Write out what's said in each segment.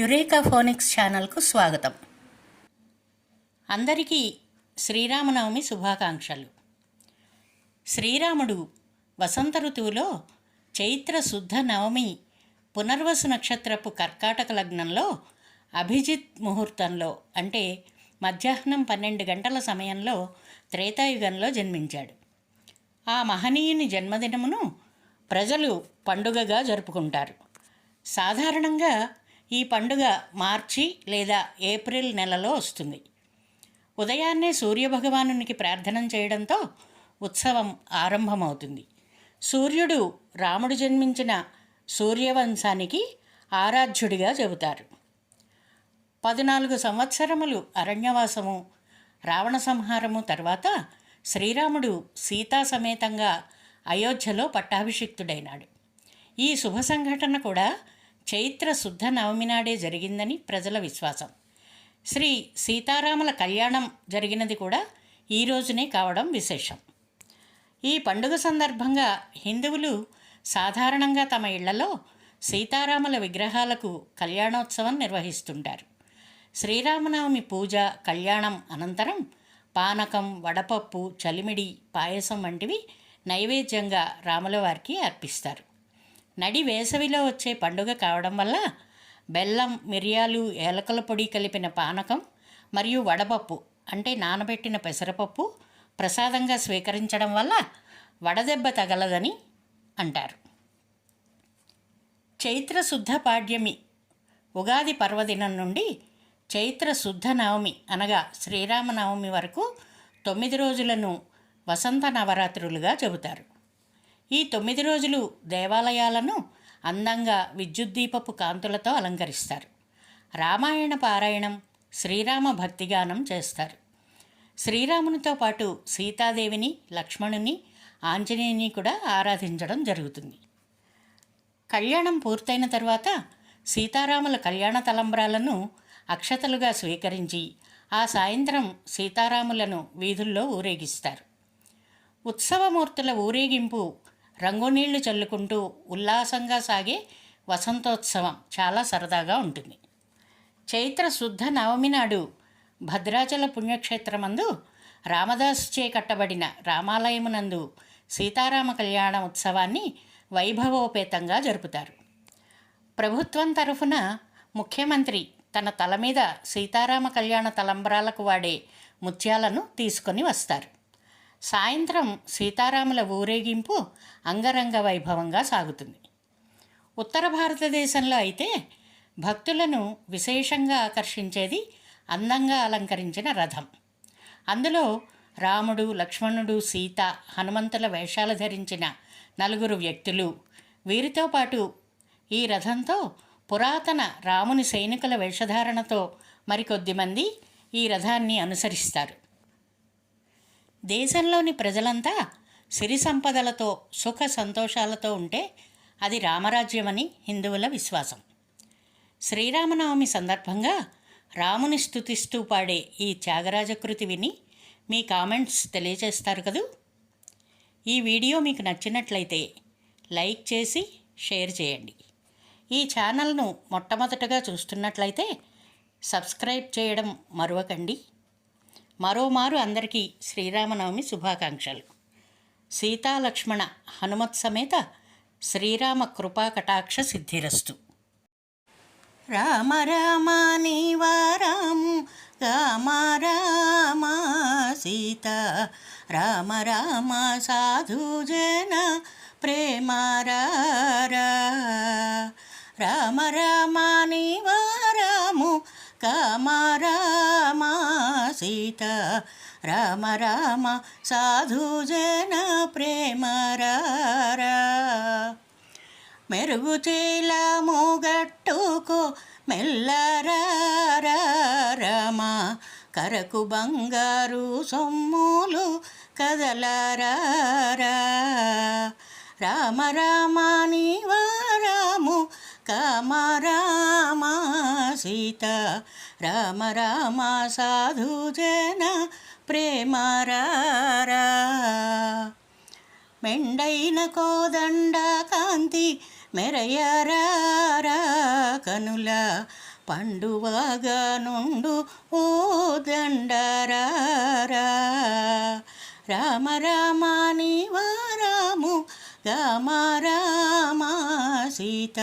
Eureka phonics ఛానల్కు స్వాగతం. అందరికీ శ్రీరామనవమి శుభాకాంక్షలు. శ్రీరాముడు వసంత ఋతువులో చైత్ర శుద్ధ నవమి పునర్వసు నక్షత్రపు కర్కాటక లగ్నంలో అభిజిత్ ముహూర్తంలో అంటే మధ్యాహ్నం పన్నెండు గంటల సమయంలో త్రేతాయుగంలో జన్మించాడు. ఆ మహనీయుని జన్మదినమును ప్రజలు పండుగగా జరుపుకుంటారు. సాధారణంగా ఈ పండుగ మార్చి లేదా ఏప్రిల్ నెలలో వస్తుంది. ఉదయాన్నే సూర్యభగవానునికి ప్రార్థన చేయడంతో ఉత్సవం ఆరంభమవుతుంది. సూర్యుడు రాముడు జన్మించిన సూర్యవంశానికి ఆరాధ్యుడిగా చెబుతారు. పద్నాలుగు సంవత్సరములు అరణ్యవాసము రావణ సంహారము తర్వాత శ్రీరాముడు సీతా సమేతంగా అయోధ్యలో పట్టాభిషిక్తుడైనాడు. ఈ శుభ సంఘటన కూడా చైత్ర శుద్ధ నవమి నాడే జరిగిందని ప్రజల విశ్వాసం. శ్రీ సీతారాముల కళ్యాణం జరిగినది కూడా ఈ రోజునే కావడం విశేషం. ఈ పండుగ సందర్భంగా హిందువులు సాధారణంగా తమ ఇళ్ళలో సీతారాముల విగ్రహాలకు కళ్యాణోత్సవం నిర్వహిస్తుంటారు. శ్రీరామనవమి పూజ కళ్యాణం అనంతరం పానకం వడపప్పు చలిమిడి పాయసం వంటివి నైవేద్యంగా రాములవారికి అర్పిస్తారు. నడి వేసవిలో వచ్చే పండుగ కావడం వల్ల బెల్లం మిరియాలు ఏలకల పొడి కలిపిన పానకం మరియు వడపప్పు అంటే నానబెట్టిన పెసరపప్పు ప్రసాదంగా స్వీకరించడం వల్ల వడదెబ్బ తగలదని అంటారు. చైత్ర శుద్ధ పాడ్యమి ఉగాది పర్వదినం నుండి చైత్ర శుద్ధ నవమి అనగా శ్రీరామనవమి వరకు తొమ్మిది రోజులను వసంత నవరాత్రులుగా చెబుతారు. ఈ తొమ్మిది రోజులు దేవాలయాలను అందంగా విద్యుద్దీపపు కాంతులతో అలంకరిస్తారు. రామాయణ పారాయణం శ్రీరామ భక్తిగానం చేస్తారు. శ్రీరామునితో పాటు సీతాదేవిని లక్ష్మణుని ఆంజనేయుని కూడా ఆరాధించడం జరుగుతుంది. కళ్యాణం పూర్తయిన తర్వాత సీతారాముల కళ్యాణ తలంబ్రాలను అక్షతలుగా స్వీకరించి ఆ సాయంత్రం సీతారాములను వీధుల్లో ఊరేగిస్తారు. ఉత్సవమూర్తుల ఊరేగింపు రంగునీళ్ళు చల్లుకుంటూ ఉల్లాసంగా సాగే వసంతోత్సవం చాలా సరదాగా ఉంటుంది. చైత్ర శుద్ధ నవమి నాడు భద్రాచల పుణ్యక్షేత్రమందు రామదాస్ చే కట్టబడిన రామాలయమునందు సీతారామ కళ్యాణ ఉత్సవాన్ని వైభవోపేతంగా జరుపుతారు. ప్రభుత్వం తరఫున ముఖ్యమంత్రి తన తల మీద సీతారామ కళ్యాణ తలంబ్రాలకు వాడే ముత్యాలను తీసుకొని వస్తారు. సాయంత్రం సీతారాముల ఊరేగింపు అంగరంగ వైభవంగా సాగుతుంది. ఉత్తర భారతదేశంలో అయితే భక్తులను విశేషంగా ఆకర్షించేది అందంగా అలంకరించిన రథం. అందులో రాముడు లక్ష్మణుడు సీత హనుమంతుల వేషాలు ధరించిన నలుగురు వ్యక్తులు వీరితో పాటు ఈ రథంతో పురాతన రాముని సైనికుల వేషధారణతో మరికొద్ది మంది ఈ రథాన్ని అనుసరిస్తారు. దేశంలోని ప్రజలంతా సిరి సంపదలతో సుఖ సంతోషాలతో ఉంటే అది రామరాజ్యమని హిందువుల విశ్వాసం. శ్రీరామనవమి సందర్భంగా రాముని స్థుతిస్తూ పాడే ఈ త్యాగరాజకృతి విని మీ కామెంట్స్ తెలియజేస్తారు కదూ? ఈ వీడియో మీకు నచ్చినట్లయితే లైక్ చేసి షేర్ చేయండి. ఈ ఛానల్ను మొట్టమొదటగా చూస్తున్నట్లయితే సబ్స్క్రైబ్ చేయడం మరవకండి. మరోమారు అందరికీ శ్రీరామనవమి శుభాకాంక్షలు. సీతాలక్ష్మణ హనుమత్ సమేత శ్రీరామ కృపా కటాక్ష సిద్ధిరస్తు. రామ రామ నివారాము రామ రామ సీత రామ రామ సాధు జన ప్రేమ రారా రామ రామ కామ రామ సీత రామ రామ సాధు జన ప్రేమ మెరుగు చేలము గట్టుకో మెల్లరారా రామ. కరకు బంగారు సొమ్ములు కదలరారా రామ రామ నివారాము కామ రామ సీత. రామ రామ సాధు జన ప్రేమ మెండైన కోదండ కాంతి మెరయరారా కనుల పండువగా నుండు ఓ దండరారా రామ రామాని వారాము గమ రామ సీత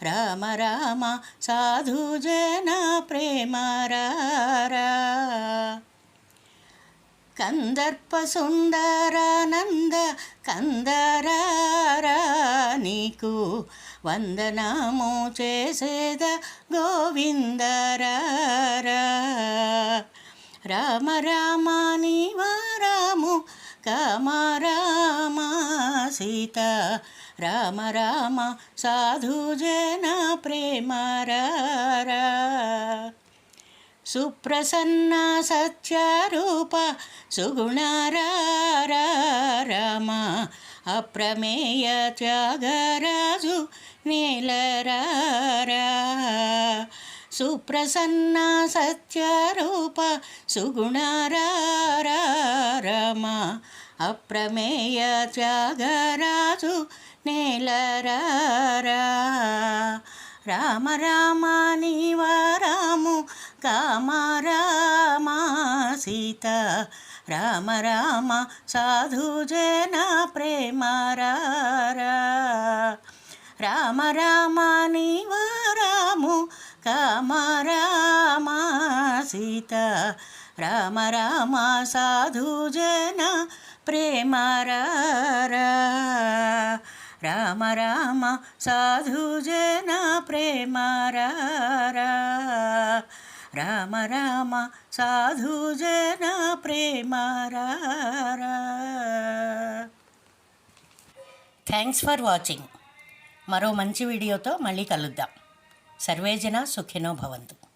రామ రామ సాధు జన ప్రేమ కందర్ప సుందరానంద కందరారా నీకు వందనాము చేసేద గోవిందరారా రామ రామ నీవారాము కామ రామ సీత రామ రామ సాధు జన ప్రేమ సుప్రసన్న సత్యరూప సుగుణారారా రామ. అప్రమేయ త్యాగరాజు నీలరారా సుప్రసన్న సత్యరూప సుగుణారారా రామ. అప్రమేయ త్యాగరాజు నేలరారా. రామ రామ నీవారాము కామ రామ సీత. రామ రామ సాధు జన ప్రేమ రారా. రామ రామ నీవారాము కామ రామ సీత. రామ రామ సాధు జన ప్రేమ రారా. రామ రామ సాధు జన ప్రేమ రామ రామ సాధు జన ప్రేమ థ్యాంక్స్ ఫర్ వాచింగ్ మరో మంచి వీడియోతో మళ్ళీ కలుద్దాం. సర్వేజన సుఖినో భవంతు.